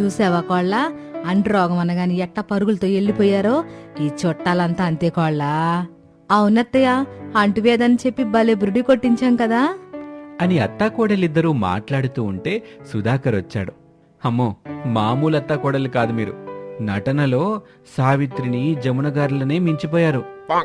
చూసావా కోళ్ళ? అంటు రోగం అనగాని ఎట్ట పరుగులతో వెళ్ళిపోయారో ఈ చుట్టాలంతా అంతే కోళ్ళ. అవునత్తయ్య అంటువ్యాధని చెప్పి భలే బురుడి కొట్టించాం కదా. అని అత్తాకోడలిద్దరూ మాట్లాడుతూ ఉంటే సుధాకర్ వచ్చాడు. అమ్మో మామూలు అత్తాకోడలు కాదు మీరు. నటనలో సావిత్రిని జమున గారులనే మించిపోయారు.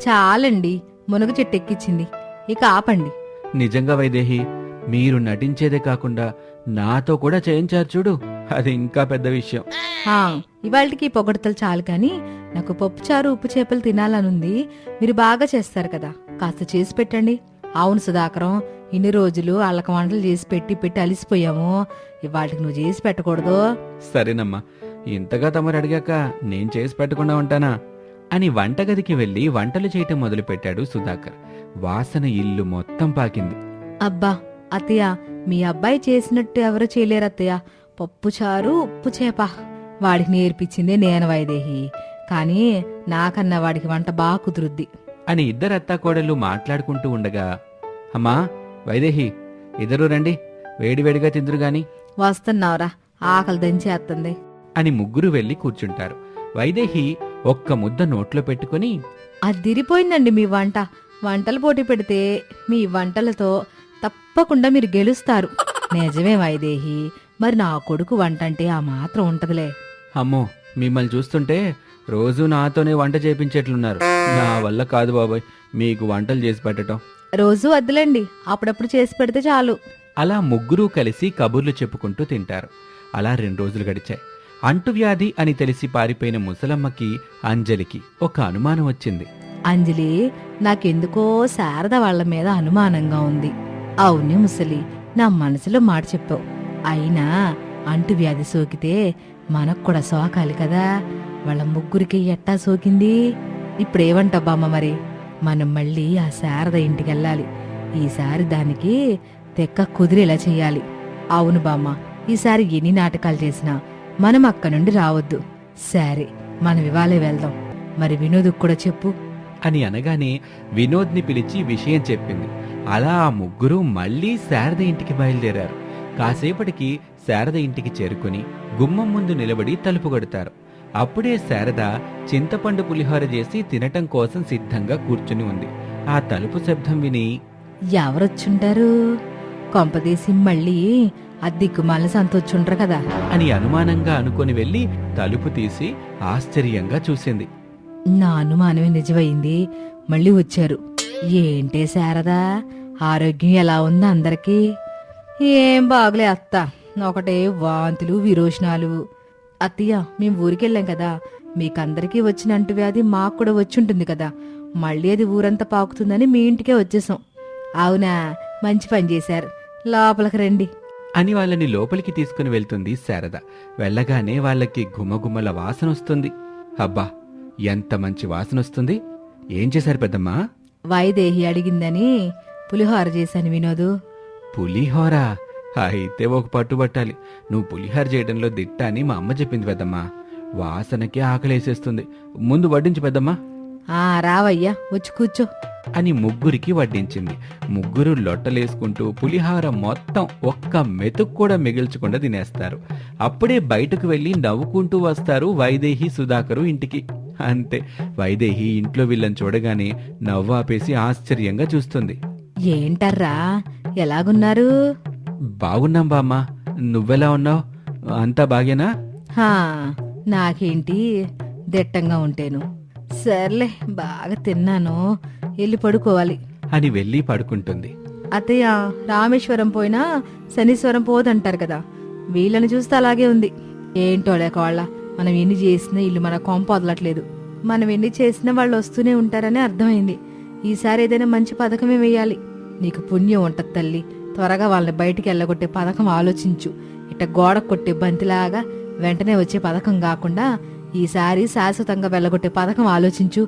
చాలండి మునగ చెట్టు ఎక్కించింది ఇక ఆపండి. నిజంగా వైదేహి మీరు నటించేదే కాకుండా నాతో కూడా చేయించారు చూడు. అది ఇంకా పెద్ద విషయం. ఆ, ఇవాళకి పొగడతలు చాలు కానీ నాకు పప్పుచారు ఉప్పు చేపలు తినాలనుంది. మీరు బాగా చేస్తారు కదా కాస్త చేసి పెట్టండి. అవును సుధాకరం ఇన్ని రోజులు అల్లక వంటలు చేసి పెట్టి పెట్టి అలిసిపోయాము. ఇవాళకి నువ్వు చేసి పెట్టకూడదు. సరేనమ్మా ఇంతగా తమరు అడిగాక నేను చేసి పెట్టకుండా ఉంటానా? అని వంటగదికి వెళ్ళి వంటలు చేయటం మొదలుపెట్టాడు సుధాకర్. వాసన ఇల్లు మొత్తం పాకింది. అబ్బా అత్తయ్య మీ అబ్బాయి చేసినట్టు ఎవరు చేయలేరు అత్తయ్య. పప్పుచారు ఉప్పు చేప. వాడికి నేర్పించిందే నేను వైదేహి. కానీ నాకన్నా వాడికి వంట బాగా కుదురుద్ది. అని ఇద్దరు అత్తాకోడళ్ళు మాట్లాడుకుంటూ ఉండగా అమ్మా వైదేహి ఇద్దరు రండి. వేడివేడిగా తిందురు గాని. వస్తున్నావురా ఆకలి దంచేస్తుంది అని ముగ్గురు వెళ్ళి కూర్చుంటారు. వైదేహి ఒక్క ముద్ద నోట్లో పెట్టుకుని అదిరిపోయిందండి మీ వంట. వంటలు పోటీ పెడితే మీ వంటలతో తప్పకుండా మీరు గెలుస్తారు. నిజమే వైదేహి. మరి నా కొడుకు వంట అంటే ఆ మాత్రం ఉంటదిలే. అమ్మో మిమ్మల్ని చూస్తుంటే రోజు నాతోనే వంట చేపించేట్లున్నారు. నా వల్ల కాదు బాబాయ్ మీకు వంటలు చేసి పెట్టడం రోజు వద్దులేండి అప్పుడప్పుడు చేసి పెడితే చాలు. అలా ముగ్గురూ కలిసి కబుర్లు చెప్పుకుంటూ తింటారు. అలా రెండు రోజులు గడిచాయి. అంటువ్యాధి అని తెలిసి పారిపోయిన ముసలమ్మకి అంజలికి ఒక అనుమానం వచ్చింది. అంజలి నాకెందుకో శారద వాళ్ళ మీద అనుమానంగా ఉంది. అవును ముసలి నా మనసులో మాట చెప్పావు. అయినా అంటు వ్యాధి సోకితే మనకు కూడా సోకాలి కదా. వాళ్ళ ముగ్గురికి ఎట్టా సోకింది? ఇప్పుడేమంటావు బామ్మ మరి? మనం మళ్ళీ ఆ శారద ఇంటికి వెళ్ళాలి. ఈసారి దానికి తెక్క కుదిరేలా చేయాలి. అవును బామ్మ ఈసారి ఎన్ని నాటకాలు చేసినా మనం అక్క నుండి రావద్దు. సరే మనం ఇవాళే వెళ్దాం. మరి వినోద్కు కూడా చెప్పు. అని అనగానే వినోద్ని పిలిచి విషయం చెప్పింది. అలా ఆ ముగ్గురు మళ్ళీ శారద ఇంటికి బయలుదేరారు. కాసేపటికి శారద ఇంటికి చేరుకుని గుమ్మం ముందు నిలబడి తలుపు కొడతారు. అప్పుడే శారద చింతపండు పులిహోర చేసి తినటం కోసం సిద్ధంగా కూర్చుని ఉంది. ఆ తలుపు శబ్దం విని ఎవరొచ్చుంటారు? కొంపదీసి మళ్ళీ అద్దిక్కుమాల సంతొచ్చుండ్రు కదా. అని అనుమానంగా అనుకొని వెళ్ళి తలుపు తీసి ఆశ్చర్యంగా చూసింది. నా అనుమానమే నిజమైంది. మళ్ళీ వచ్చారు. ఏంటే శారదా? ఆరోగ్యం ఎలా ఉంది అందరికీ? ఏం బాగులే అత్త. ఒకటే వాంతులు విరోచనాలు. అత్తయ్య మేము ఊరికెళ్ళాం కదా. మీకందరికీ వచ్చిన అంటువ్యాధి మాకు కూడా వచ్చుంటుంది కదా. మళ్ళీ అది ఊరంతా పాకుతుందని మీ ఇంటికే వచ్చేసాం. అవునా? మంచి పని చేశారు. లోపలికి రండి. అని వాళ్ళని లోపలికి తీసుకుని వెళ్తుంది శారద. వెళ్ళగానే వాళ్ళకి గుమగుమల వాసన వస్తుంది. అబ్బా ఎంత మంచి వాసన వస్తుంది. ఏం చేశారు పెద్దమ్మా? వైదేహి అడిగిందని పులిహోర చేశాను వినోదు. పులిహోర? అయితే ఒక పట్టుబట్టాలి నువ్వు పులిహోర చేయడంలో దిట్ట అని మా అమ్మ చెప్పింది పెద్దమ్మా. వాసనకి ఆకలేసేస్తుంది. ముందు వడ్డించు పెద్దమ్మా. ఆ రావయ్యా వచ్చి కూర్చో. అని ముగ్గురికి వడ్డించింది. ముగ్గురు లొట్టలేసుకుంటూ పులిహార మొత్తం ఒక్క మెతుకు కూడా మిగిల్చకుండా తినేస్తారు. అప్పుడే బయటకు వెళ్ళి నవ్వుకుంటూ వస్తారు వైదేహి సుధాకరు ఇంటికి. అంతే వైదేహి ఇంట్లో వీళ్ళని చూడగానే నవ్వు ఆపేసి ఆశ్చర్యంగా చూస్తుంది. ఏంటర్రా? ఎలాగున్నారు? బాగున్నాం బామ్మ. నువ్వెలా ఉన్నావు? అంతా బాగేనా? హా నాకేంటి? దిట్టంగా ఉంటేను. సర్లే బాగా తిన్నాను. వెళ్ళి పడుకోవాలి. అని వెళ్ళి పడుకుంటుంది. అత్తయ్య రామేశ్వరం పోయినా శనీశ్వరం పోదంటారు కదా. వీళ్ళని చూస్తే అలాగే ఉంది. ఏంటోలే కోళ్ళ మనం ఎన్ని చేసినా ఇల్లు మన కొంప వదలట్లేదు. మనం ఎన్ని చేసినా వాళ్ళు వస్తూనే ఉంటారని అర్థమైంది. ఈసారి ఏదైనా మంచి పథకమే వేయాలి. నీకు పుణ్యం ఉంటది తల్లి. త్వరగా వాళ్ళని బయటికి వెళ్ళగొట్టే పథకం ఆలోచించు. ఇట్ట గోడ కొట్టే బంతిలాగా వెంటనే వచ్చే పథకం కాకుండా ఈసారి శాశ్వతంగా వెళ్ళగొట్టే పథకం ఆలోచించు.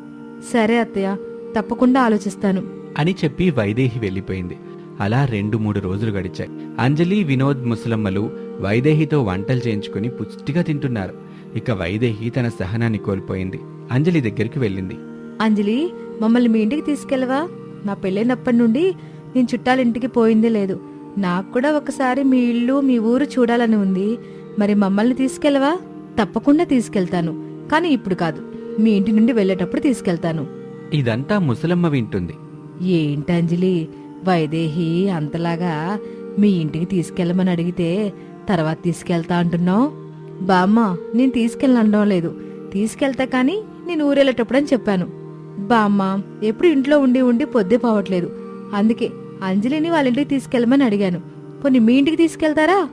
సరే అత్తయ్య తప్పకుండా ఆలోచిస్తాను. అని చెప్పి వైదేహి వెళ్ళిపోయింది. అలా రెండు మూడు రోజులు గడిచాయి. అంజలి వినోద్ ముసలమ్మలు వైదేహితో వంటలు చేయించుకుని పుష్టిగా తింటున్నారు. ఇక వైదేహి తన సహనాన్ని కోల్పోయింది. అంజలి దగ్గరికి వెళ్ళింది. అంజలి మమ్మల్ని మీ ఇంటికి తీసుకెళ్ళవా? నా పెళ్ళైనప్పటి నుండి నేను చుట్టాలింటికి పోయిందే లేదు. నాకు కూడా ఒకసారి మీ ఇల్లు మీ ఊరు చూడాలని ఉంది. మరి మమ్మల్ని తీసుకెళ్ళవా? తప్పకుండా తీసుకెళ్తాను. కానీ ఇప్పుడు కాదు. మీ ఇంటి నుండి వెళ్ళేటప్పుడు తీసుకెళ్తాను. ఇదంతా ముసలమ్మ వింటుంది. ఏంటి అంజలి? వైదేహి అంతలాగా మీ ఇంటికి తీసుకెళ్ళమని అడిగితే తర్వాత తీసుకెళ్తా అంటున్నావు? బామ్మ నేను తీసుకెళ్ళనడం లేదు. తీసుకెళ్తా కానీ నేను ఊరెళ్ళేటప్పుడు అని చెప్పాను. బామ్మ ఎప్పుడు ఇంట్లో ఉండి ఉండి పొద్దే పోవట్లేదు. అందుకే అంజలిని వాళ్ళ ఇంటికి తీసుకెళ్ళమని అడిగాను. పోనీ మీ ఇంటికి తీసుకెళ్తారా?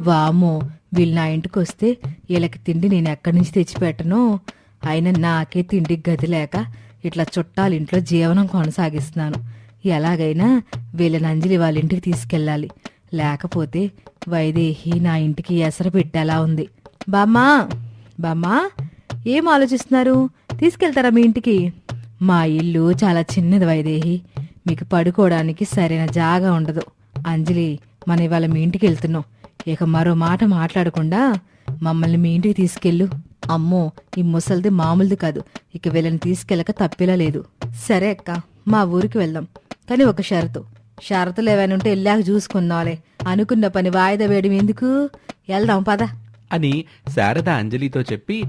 వామో వీళ్ళు నా ఇంటికి వస్తే వీళ్ళకి తిండి నేను ఎక్కడి నుంచి తెచ్చిపెట్టను. అయినా నాకే తిండికి గది లేక ఇట్లా చుట్టాలు ఇంట్లో జీవనం కొనసాగిస్తున్నాను. ఎలాగైనా వీళ్ళని అంజలి వాళ్ళ ఇంటికి తీసుకెళ్ళాలి. లేకపోతే వైదేహి నా ఇంటికి ఎసరు పెట్టేలా ఉంది. బామ్మా బామ్మా ఏం ఆలోచిస్తున్నారు? తీసుకెళ్తారా మీ ఇంటికి? మా ఇల్లు చాలా చిన్నది వైదేహి. మీకు పడుకోవడానికి సరైన జాగా ఉండదు. అంజలి మన ఇవాళ మీ ఇంటికి వెళ్తున్నాం. ఇక మరో మాట మాట్లాడకుండా మమ్మల్ని మీ ఇంటికి తీసుకెళ్ళు. అమ్మో ఈ ముసలిది మామూలుది కాదు. ఇక వీళ్ళని తీసుకెళ్ళక తప్పేలా లేదు. సరే అక్క మా ఊరికి వెళ్దాం. కానీ ఒక షరతు. షరతులు ఏమైనా ఉంటే వెళ్ళాక చూసుకుందాంలే. అనుకున్న పని వాయిదా వేయడం ఎందుకు? వెళ్దాం పద. అని శారద అంజలితో చెప్పి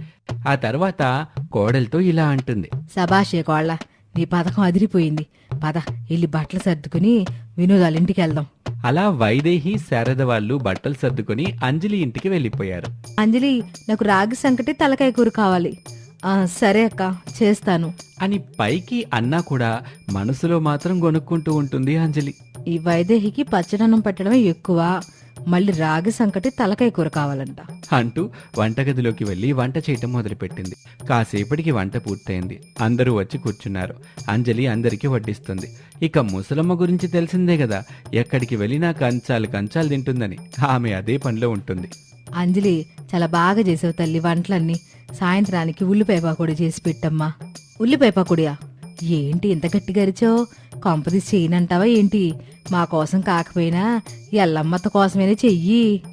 ఆ తర్వాత కోడలతో ఇలా అంటుంది. సబాషే కోళ్ళ నీ పథకం అదిరిపోయింది. పద వెళ్ళి బట్టలు సర్దుకుని వినోదాల ఇంటికి వెళ్దాం. అలా వైదేహి శారద వాళ్ళు బట్టలు సర్దుకొని అంజలి ఇంటికి వెళ్ళిపోయారు. అంజలి నాకు రాగి సంకటి తలకాయ కూర కావాలి. ఆ, సరే అక్క చేస్తాను. అని పైకి అన్నా కూడా మనసులో మాత్రం కొనుక్కుంటూ ఉంటుంది అంజలి. ఈ వైదేహికి పచ్చడన్నం పెట్టడమే ఎక్కువ. మళ్ళీ రాగి సంకటి తలకాయ కూర కావాలంట. అంటూ వంటగదిలోకి వెళ్ళి వంట చేయటం మొదలుపెట్టింది. కాసేపటికి వంట పూర్తయింది. అందరూ వచ్చి కూర్చున్నారు. అంజలి అందరికీ వడ్డిస్తుంది. ఇక ముసలమ్మ గురించి తెలిసిందే కదా. ఎక్కడికి వెళ్ళినా కంచాలు కంచాలు తింటుందని. ఆమె అదే పనిలో ఉంటుంది. అంజలి చాలా బాగా చేసావు తల్లి వంటలన్నీ. సాయంత్రానికి ఉల్లిపాయ పకోడీ చేసి పెట్టమ్మా. ఉల్లిపాయ పకోడియా? ఏంటి ఇంత గట్టిగా అరిచో కంపెనీ చేయనంటావా ఏంటి? మా కోసం కాకపోయినా ఎల్లమ్మత కోసమైనా చెయ్యి.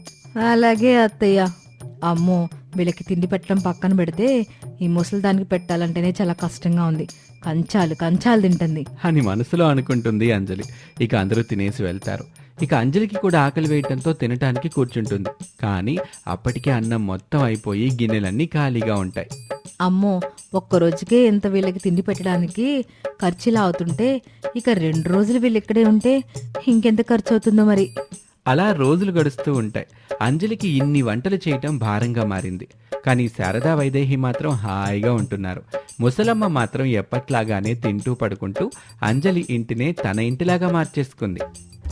అలాగే అత్తయ్య. అమ్మో వీళ్ళకి తిండి పెట్టడం పక్కన పెడితే ఈ ముసలి దానికి పెట్టాలంటేనే చాలా కష్టంగా ఉంది. కంచాలు కంచాలు తింటుంది. అని మనసులో అనుకుంటుంది అంజలి. ఇక అందరూ తినేసి వెళ్తారు. ఇక అంజలికి కూడా ఆకలి వేయటంతో తినటానికి కూర్చుంటుంది. కానీ అప్పటికే అన్నం మొత్తం అయిపోయి గిన్నెలన్నీ ఖాళీగా ఉంటాయి. అమ్మో ఒక్క రోజుకే ఎంత వీళ్ళకి తిండి పెట్టడానికి ఖర్చులా అవుతుంటే ఇక రెండు రోజులు వీళ్ళు ఇక్కడే ఉంటే ఇంకెంత ఖర్చు అవుతుందో మరి. అలా రోజులు గడుస్తూ ఉంటాయి. అంజలికి ఇన్ని వంటలు చేయటం భారంగా మారింది. కానీ శారదా వైదేహి మాత్రం హాయిగా ఉంటున్నారు. ముసలమ్మ మాత్రం ఎప్పట్లాగానే తింటూ పడుకుంటూ అంజలి ఇంటినే తన ఇంటిలాగా మార్చేసుకుంది.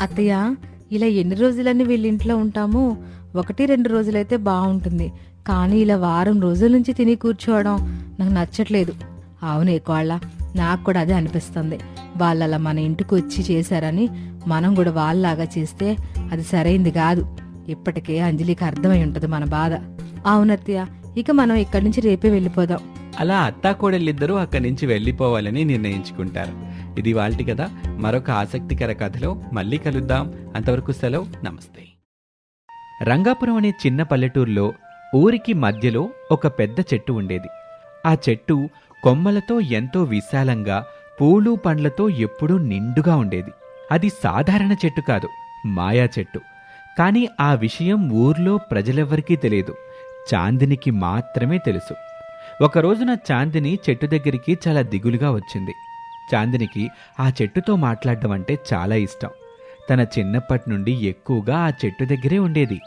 అత్తయ్య ఇలా ఎన్ని రోజులని వీళ్ళింట్లో ఉంటాము? ఒకటి రెండు రోజులైతే బాగుంటుంది కానీ ఇలా వారం రోజుల నుంచి తిని కూర్చోవడం నాకు నచ్చట్లేదు. అవునే కోళ్ళ నాకు కూడా అదే అనిపిస్తుంది. వాళ్ళు అలా మన ఇంటికి వచ్చి చేశారని మనం కూడా వాళ్ళలాగా చేస్తే అది సరైంది కాదు. ఇప్పటికే అంజలికి అర్థమై ఉంటుంది మన బాధ. అవునత్తయ్య ఇక మనం ఇక్కడి నుంచి రేపే వెళ్ళిపోదాం. అలా అత్తాకోడళ్ళిద్దరూ అక్కడి నుంచి వెళ్ళిపోవాలని నిర్ణయించుకుంటారు. ఇది వాళ్ళటి కదా మరొక ఆసక్తికర కథలో మళ్ళీ కలుద్దాం. అంతవరకు సెలవు. నమస్తే. రంగాపురం అనే చిన్న పల్లెటూరులో ఊరికి మధ్యలో ఒక పెద్ద చెట్టు ఉండేది. ఆ చెట్టు కొమ్మలతో ఎంతో విశాలంగా పూలు పండ్లతో ఎప్పుడూ నిండుగా ఉండేది. అది సాధారణ చెట్టు కాదు మాయా చెట్టు. కానీ ఆ విషయం ఊర్లో ప్రజలెవ్వరికీ తెలియదు. చాందినికి మాత్రమే తెలుసు. ఒక రోజున చాందిని చెట్టు దగ్గరికి చాలా దిగులుగా వచ్చింది. చాందినికి ఆ చెట్టుతో మాట్లాడడం అంటే చాలా ఇష్టం. తన చిన్నప్పటి నుండి ఎక్కువగా ఆ చెట్టు దగ్గరే ఉండేది.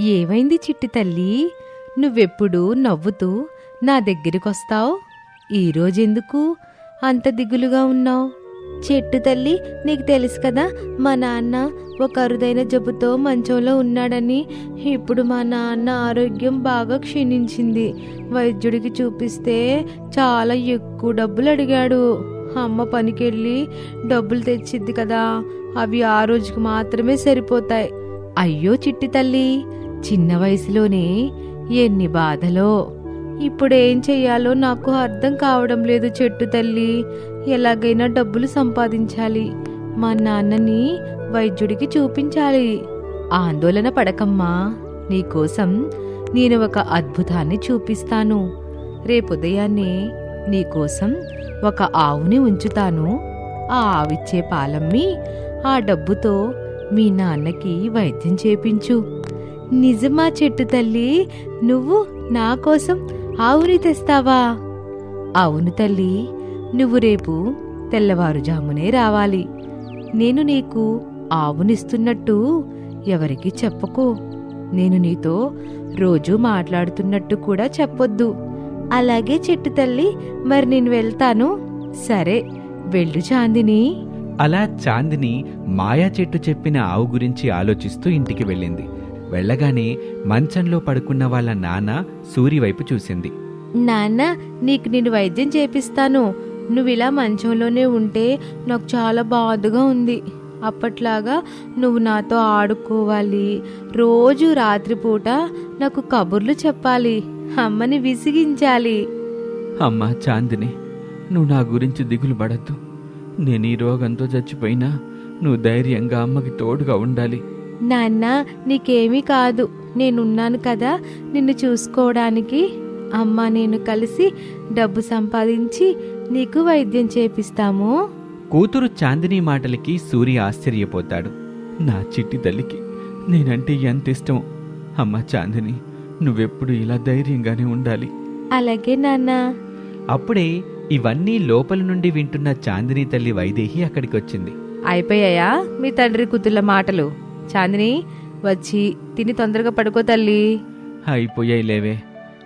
ఏమైంది చిట్టి తల్లి? నువ్వెప్పుడు నవ్వుతూ నా దగ్గరికొస్తావు? ఈరోజెందుకు అంత దిగులుగా ఉన్నావు? చెట్టు తల్లి నీకు తెలుసు కదా మా నాన్న ఒక అరుదైన జబ్బుతో మంచంలో ఉన్నాడని. ఇప్పుడు మా నాన్న ఆరోగ్యం బాగా క్షీణించింది. వైద్యుడికి చూపిస్తే చాలా ఎక్కువ డబ్బులు అడిగాడు. అమ్మ పనికెళ్ళి డబ్బులు తెచ్చిద్ది కదా అవి ఆ రోజుకి మాత్రమే సరిపోతాయి. అయ్యో చిట్టి తల్లి చిన్న వయసులోనే ఎన్ని బాధలో. ఇప్పుడేం చెయ్యాలో నాకు అర్థం కావడం లేదు చెట్టు తల్లి ఎలాగైనా డబ్బులు సంపాదించాలి. మా నాన్నని వైద్యుడికి చూపించాలి. ఆందోళన పడకమ్మా నీకోసం నేను ఒక అద్భుతాన్ని చూపిస్తాను. రేపుదయాన్నే నీకోసం ఒక ఆవుని ఉంచుతాను. ఆ ఆవిచ్చే పాలమ్మి ఆ డబ్బుతో మీ నాన్నకి వైద్యం చేపించు. నిజమా చెట్టు తల్లి నువ్వు నా కోసం ఆవుని తెస్తావా? అవును తల్లి నువ్వు రేపు తెల్లవారుజామునే రావాలి. నేను నీకు ఆవునిస్తున్నట్టు ఎవరికి చెప్పకు. నేను నీతో రోజూ మాట్లాడుతున్నట్టు కూడా చెప్పొద్దు. అలాగే చెట్టు తల్లి మరి నేను వెళ్తాను. సరే వెళ్ళు చాందిని. అలా చాందిని మాయా చెట్టు చెప్పిన ఆవు గురించి ఆలోచిస్తూ ఇంటికి వెళ్ళింది. వెళ్ళగానే మంచంలో పడుకున్న వాళ్ళ నాన్న సూరి వైపు చూసింది. నాన్న నీకు నేను వైద్యం చేపిస్తాను. నువ్వు ఇలా మంచంలోనే ఉంటే నాకు చాలా బాధగా ఉంది. అప్పట్లాగా నువ్వు నాతో ఆడుకోవాలి. రోజు రాత్రిపూట నాకు కబుర్లు చెప్పాలి. అమ్మని విసిగించాలి. అమ్మా చాందిని నువ్వు నా గురించి దిగులు పడద్దు. నేను ఈ రోగంతో చచ్చిపోయినా నువ్వు ధైర్యంగా అమ్మకి తోడుగా ఉండాలి. నాన్న నీకేమీ కాదు. నేనున్నాను కదా నిన్ను చూసుకోవడానికి. అమ్మ నేను కలిసి డబ్బు సంపాదించి నీకు వైద్యం చేపిస్తాము. కూతురు చాందిని మాటలకి సూరి ఆశ్చర్యపోతాడు. నా చిట్టి తల్లికి నేనంటే ఎంత ఇష్టమో అమ్మ చాందిని నువ్వెప్పుడు ఇలా ధైర్యంగానే ఉండాలి. అలాగే నాన్న. అప్పుడే ఇవన్నీ లోపల నుండి వింటున్న చాందిని తల్లి వైదేహి అక్కడికి వచ్చింది అయిపోయాయా మీ తండ్రి కూతుళ్ళ మాటలు? చాందిని వచ్చి తిని తొందరగా పడుకో తల్లి. అయిపోయాయి లేవే.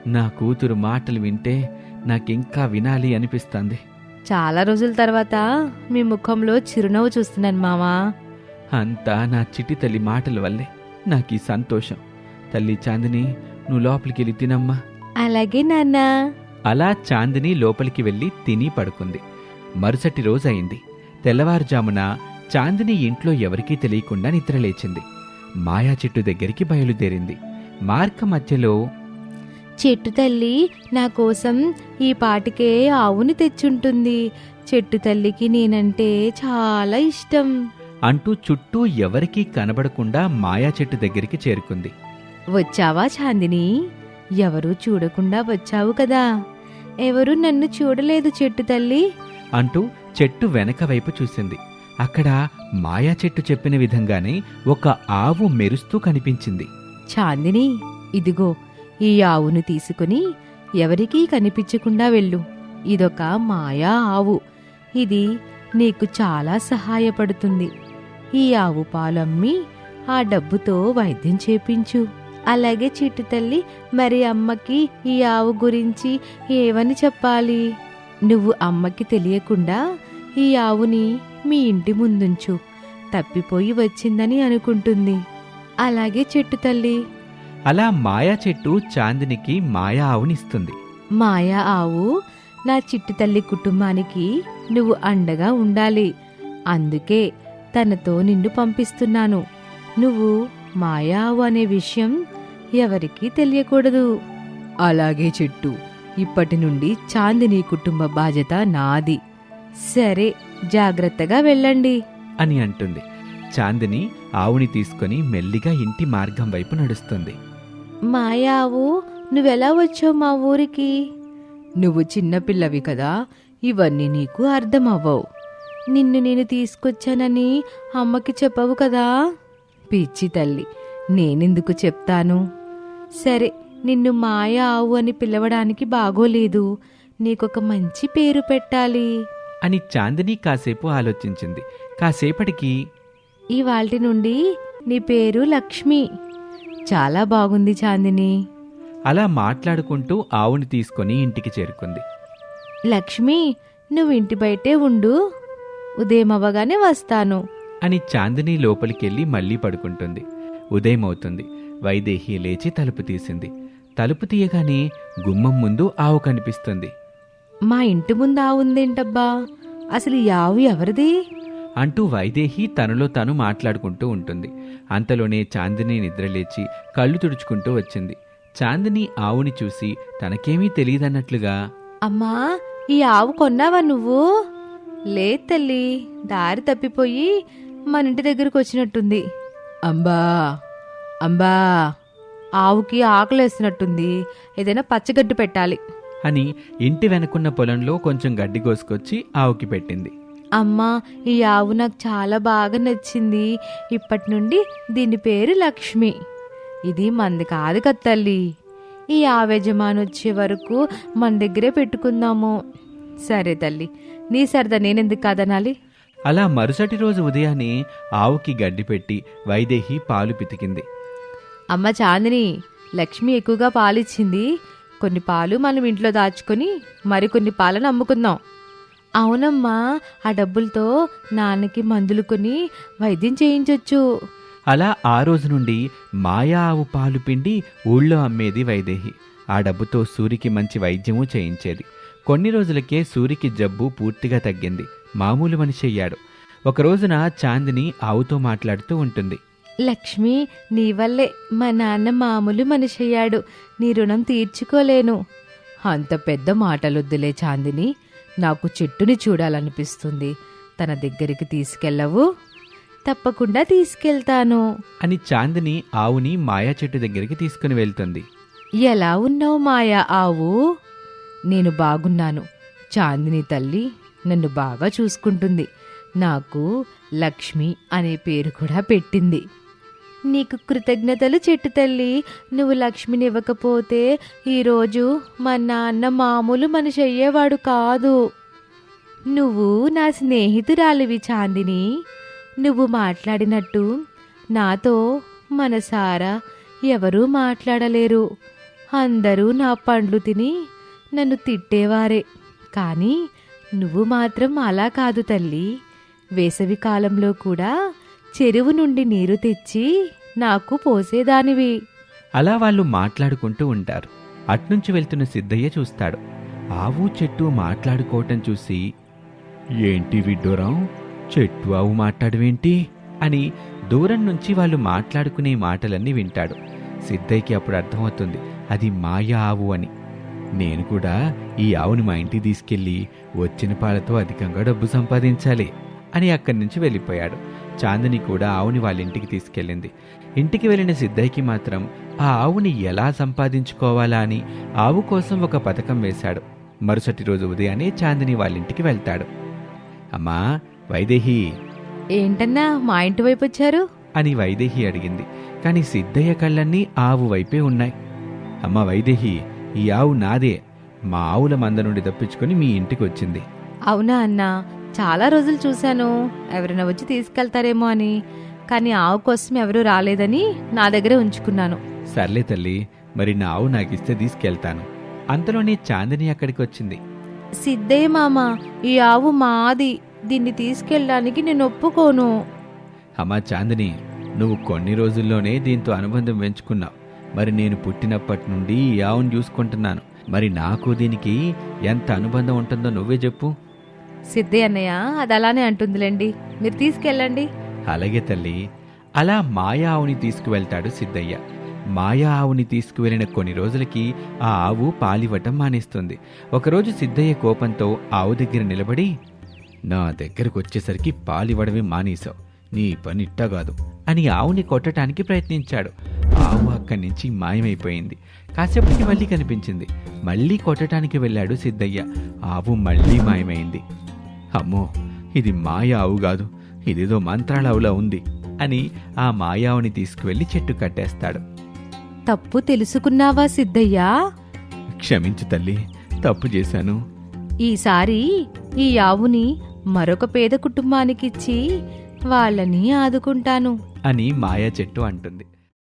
నా కూతురు మాటలు వింటే నాకింకా వినాలి అనిపిస్తుంది. చాలా రోజుల తర్వాత మీ ముఖంలో చిరునవ్వు చూస్తున్నాను మావా అంతా నా చిట్టి తల్లి మాటల వల్లే. నాకు ఈ సంతోషం. తల్లి చాందిని నువ్వు లోపలికి వెళ్ళి తినమ్మా. అలాగే నాన్న. అలా చాందిని లోపలికి వెళ్ళి తిని పడుకుంది. మరుసటి రోజు అయింది తెల్లవారుజామున చాందిని ఇంట్లో ఎవరికీ తెలియకుండా నిద్రలేచింది. మాయా చెట్టు దగ్గరికి బయలుదేరింది. మార్గ మధ్యలో చెట్టు తల్లి నా కోసం ఈ పాటికే ఆవుని తెచ్చుంటుంది. చెట్టు తల్లికి నేనంటే చాలా ఇష్టం. అంటూ చుట్టూ ఎవరికీ కనబడకుండా మాయా చెట్టు దగ్గరికి చేరుకుంది. వచ్చావా చాందిని? ఎవరూ చూడకుండా వచ్చావు కదా. ఎవరు నన్ను చూడలేదు చెట్టు తల్లి. అంటూ చెట్టు వెనక వైపు చూసింది. అక్కడ మాయా చెట్టు చెప్పిన విధంగానే ఒక ఆవు మెరుస్తూ కనిపించింది. చాందిని ఇదిగో ఈ ఆవును తీసుకుని ఎవరికీ కనిపించకుండా వెళ్ళు. ఇదొక మాయా ఆవు. ఇది నీకు చాలా సహాయపడుతుంది. ఈ ఆవు పాలమ్మి ఆ డబ్బుతో వైద్యం చేపించు. అలాగే చిట్టు తల్లి మరి అమ్మకి ఈ ఆవు గురించి ఏమని చెప్పాలి? నువ్వు అమ్మకి తెలియకుండా ఈ ఆవుని మీ ఇంటి ముందుంచు. తప్పిపోయి వచ్చిందని అనుకుంటుంది. అలాగే చెట్టు తల్లి అలా మాయా చెట్టు చాందినికి మాయా ఆవునిస్తుంది. మాయా ఆవు నా చిట్టు తల్లి కుటుంబానికి నువ్వు అండగా ఉండాలి. అందుకే తనతో నిన్ను పంపిస్తున్నాను. నువ్వు మాయా ఆవు అనే విషయం ఎవరికీ తెలియకూడదు. అలాగే చెట్టు ఇప్పటి నుండి చాందిని కుటుంబ బాధ్యత నాది. సరే జాగ్రత్తగా వెళ్ళండి. అని అంటుంది. చాందిని ఆవుని తీసుకొని మెల్లిగా ఇంటి మార్గం వైపు నడుస్తుంది. మాయావు నువ్వెలా వచ్చావు మా ఊరికి? నువ్వు చిన్నపిల్లవి కదా ఇవన్నీ నీకు అర్థమవ్వవు. నిన్ను నేను తీసుకొచ్చానని అమ్మకి చెప్పవు కదా? పిచ్చి తల్లి నేనెందుకు చెప్తాను? సరే నిన్ను మాయ ఆవు అని పిలవడానికి బాగోలేదు. నీకొక మంచి పేరు పెట్టాలి. అని చాందిని కాసేపు ఆలోచించింది. కాసేపటికి ఇవాల్టి నుండి నీ పేరు లక్ష్మి. చాలా బాగుంది చాందిని. అలా మాట్లాడుకుంటూ ఆవుని తీసుకొని ఇంటికి చేరుకుంది. లక్ష్మి నువ్వు ఇంటి బయటే ఉండు. ఉదయం అవ్వగానే వస్తాను. అని చాందిని లోపలికెళ్ళి మళ్ళీ పడుకుంటుంది. ఉదయం అవుతుంది వైదేహి లేచి తలుపు తీసింది. తలుపు తీయగానే గుమ్మం ముందు ఆవు కనిపిస్తుంది. మా ఇంటి ముందు ఆవుందేంటబ్బా అసలు ఈ ఆవు ఎవరిది? అంటూ వైదేహి తనలో తాను మాట్లాడుకుంటూ ఉంటుంది. అంతలోనే చాందిని నిద్రలేచి కళ్ళు తుడుచుకుంటూ వచ్చింది. చాందిని ఆవుని చూసి తనకేమీ తెలియదన్నట్లుగా అమ్మా ఈ ఆవు కొన్నావా నువ్వు? లేదు తల్లి దారి తప్పిపోయి మన ఇంటి దగ్గరకు వచ్చినట్టుంది. అంబా అంబా ఆవుకి ఆకలేసినట్టుంది ఏదైనా పచ్చగడ్డి పెట్టాలి. అని ఇంటి వెనకున్న పొలంలో కొంచెం గడ్డి కోసుకొచ్చి ఆవుకి పెట్టింది. అమ్మా ఈ ఆవు నాకు చాలా బాగా నచ్చింది. ఇప్పటి నుండి దీని పేరు లక్ష్మి. ఇది మంది కాదు కదా తల్లి. ఈ ఆవేజమాన్ వచ్చే వరకు మన దగ్గరే పెట్టుకుందాము. సరే తల్లి నీ సరదా నేనెందుకు కాదనాలి? అలా మరుసటి రోజు ఉదయాన్నే ఆవుకి గడ్డి పెట్టి వైదేహి పాలు పితికింది. అమ్మ చాందిని లక్ష్మి ఎక్కువగా పాలిచ్చింది. కొన్ని పాలు మనం ఇంట్లో దాచుకొని మరికొన్ని పాలను అమ్ముకుందాం. అవునమ్మా ఆ డబ్బులతో నాన్నకి మందులు కొని వైద్యం చేయించొచ్చు. అలా ఆ రోజు నుండి మాయా ఆవు పాలు పిండి ఊళ్ళో అమ్మేది వైదేహి. ఆ డబ్బుతో సూరికి మంచి వైద్యము చేయించేది. కొన్ని రోజులకే సూరికి జబ్బు పూర్తిగా తగ్గింది. మామూలు మనిషి అయ్యాడు. ఒక రోజున చాందిని ఆవుతో మాట్లాడుతూ ఉంటుంది. లక్ష్మి నీ వల్లే మా నాన్న మామూలు మనిషి అయ్యాడు. నీ రుణం తీర్చుకోలేను. అంత పెద్ద మాటలొద్దులే చాందిని. నాకు చెట్టుని చూడాలనిపిస్తుంది. తన దగ్గరికి తీసుకెళ్ళవు? తప్పకుండా తీసుకెళ్తాను. అని చాందిని ఆవుని మాయా చెట్టు దగ్గరికి తీసుకుని వెళ్తుంది. ఎలా ఉన్నావు మాయా ఆవు? నేను బాగున్నాను. చాందిని తల్లి నన్ను బాగా చూసుకుంటుంది. నాకు లక్ష్మి అనే పేరు కూడా పెట్టింది. నీకు కృతజ్ఞతలు చెట్టు తల్లి. నువ్వు లక్ష్మిని ఇవ్వకపోతే ఈరోజు మా నాన్న మామూలు మనిషి అయ్యేవాడు కాదు. నువ్వు నా స్నేహితురాలివి చాందిని. నువ్వు మాట్లాడినట్టు నాతో మనసారా ఎవరూ మాట్లాడలేరు. అందరూ నా పండ్లు తిని నన్ను తిట్టేవారే. కానీ నువ్వు మాత్రం అలా కాదు తల్లి. వేసవి కాలంలో కూడా చెరువు నుండి నీరు తెచ్చి నాకు పోసేదానివి. అలా వాళ్ళు మాట్లాడుకుంటూ ఉంటారు. అట్నుంచి వెళ్తున్న సిద్ధయ్య చూస్తాడు. ఆవు చెట్టు మాట్లాడుకోవటం చూసి ఏంటి విడ్డూరం? చెట్టు ఆవు మాట్లాడవేంటి? అని దూరం నుంచి వాళ్ళు మాట్లాడుకునే మాటలన్నీ వింటాడు. సిద్ధయ్యకి అప్పుడు అర్థమవుతుంది అది మాయ ఆవు అని. నేను కూడా ఈ ఆవుని మా ఇంటికి తీసుకెళ్ళి వచ్చిన పాలతో అధికంగా డబ్బు సంపాదించాలి అని అక్కడి నుంచి వెళ్ళిపోయాడు. చాందిని కూడా ఆవుని వాళ్ళ ఇంటికి తీసుకెళ్ళింది. ఇంటికి వెళ్ళిన సిద్ధయ్యకి మాత్రం ఆ ఆవుని ఎలా సంపాదించుకోవాలా? అని ఆవు కోసం ఒక పథకం వేశాడు. మరుసటి రోజు ఉదయాన్నే చాందిని వాళ్ళ ఇంటికి వెళ్తాడు. అమ్మా వైదేహి! ఏంటన్నా మా ఇంటి వైపు వచ్చారు? అని వైదేహి అడిగింది. కానీ సిద్ధయ్య కళ్ళన్నీ ఆవు వైపే ఉన్నాయి. అమ్మ వైదేహి ఈ ఆవు నాదే. మా ఆవుల మంద నుండి తప్పించుకొని మీ ఇంటికి వచ్చింది. అవునా అన్నా చాలా రోజులు చూశాను. ఎవరైనా వచ్చి తీసుకెళ్తారేమో అని. కానీ ఆవు కోసం ఎవరూ రాలేదని నా దగ్గరే ఉంచుకున్నాను. సర్లే తల్లి మరి నా ఆవు నాకిస్తే తీసుకెళ్తాను. అంతలోనే చాందిని అక్కడికి వచ్చింది సిద్ధయ్య మామ ఈ ఆవు మాది. దీన్ని తీసుకెళ్ళడానికి నేను ఒప్పుకోను. అమ్మా చాందిని నువ్వు కొన్ని రోజుల్లోనే దీంతో అనుబంధం పెంచుకున్నావు. మరి నేను పుట్టినప్పటి నుండి ఈ ఆవును చూసుకుంటున్నాను. మరి నాకు దీనికి ఎంత అనుబంధం ఉంటుందో నువ్వే చెప్పు. సిద్ధి అన్నయ్య అది అలానే అంటుందిలేండి. మీరు తీసుకెళ్ళండి. అలాగే తల్లి. అలా మాయా ఆవుని తీసుకువెళ్తాడు సిద్ధయ్య. మాయా ఆవుని తీసుకువెళ్ళిన కొన్ని రోజులకి ఆ ఆవు పాలివ్వటం మానేస్తుంది. ఒకరోజు సిద్ధయ్య కోపంతో ఆవు దగ్గర నిలబడి నా దగ్గరకు వచ్చేసరికి పాలివ్వడమే మానేశావు. నీ పని ఇట్టా కాదు అని ఆవుని కొట్టడానికి ప్రయత్నించాడు. ఆవు అక్కడి నుంచి మాయమైపోయింది. కాసేపటికి మళ్ళీ కనిపించింది. మళ్ళీ కొట్టడానికి వెళ్ళాడు సిద్ధయ్య. ఆవు మళ్ళీ మాయమైంది. అమ్మో ఇది మాయ ఆవు కాదు ఇదేదో మంత్రాల ఆవులా ఉంది అని ఆ మాయావుని తీసుకువెళ్ళి చెట్టు కట్టేస్తాడు. తప్పు తెలుసుకున్నావా సిద్ధయ్యా? క్షమించు తల్లి తప్పు చేశాను. ఈసారి ఈ ఆవుని మరొక పేద కుటుంబానికిచ్చి వాళ్ళని ఆదుకుంటాను. అని మాయా చెట్టు అంటుంది.